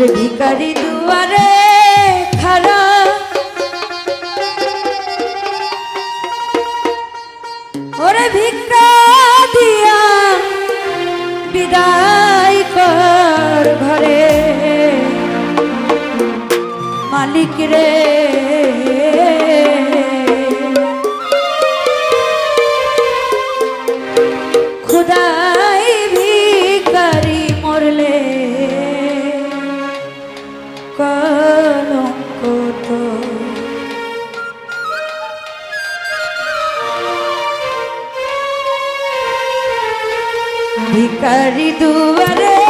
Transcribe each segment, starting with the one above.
ওর ভিকারি দুয়ারে খারা ওরে ভিক্ষা দিয়া বিদায় কর ঘরে। মালিক রে। ভিকারি দুয়ারে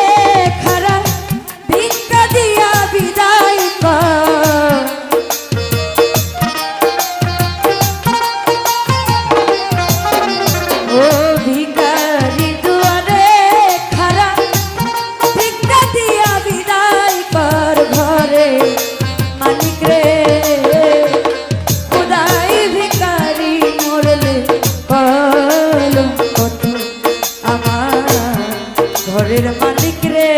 ঘরের মালিক রে।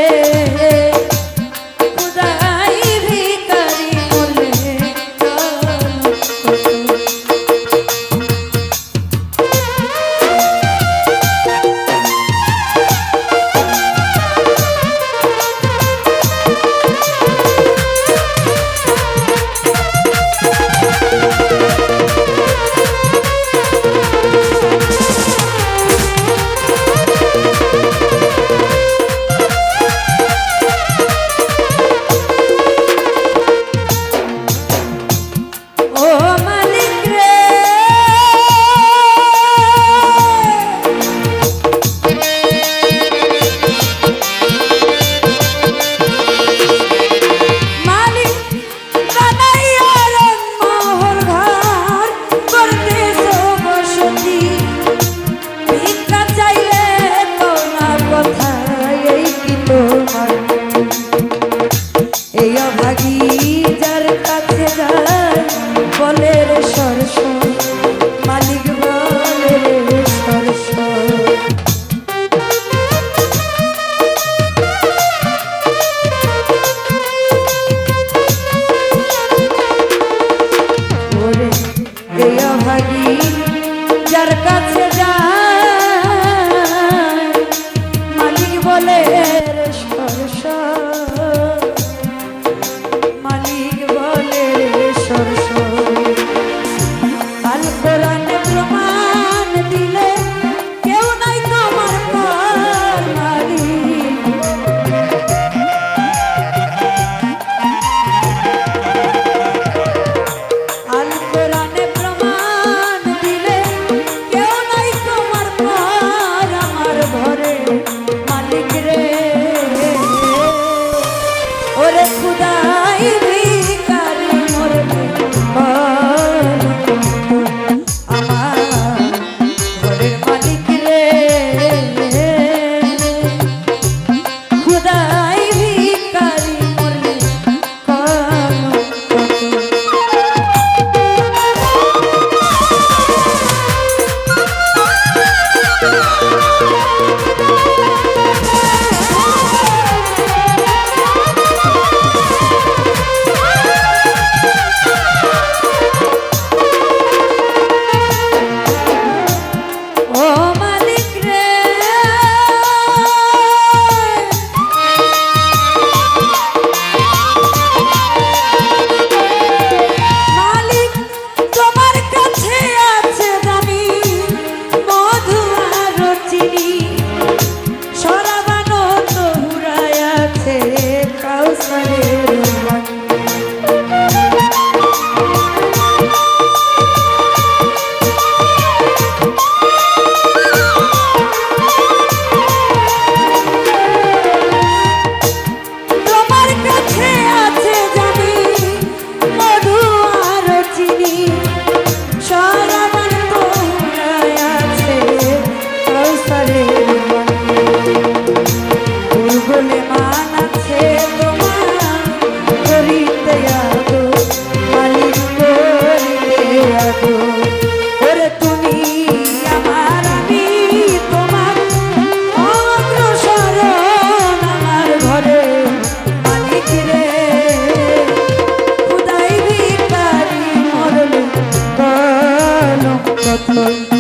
রত্নই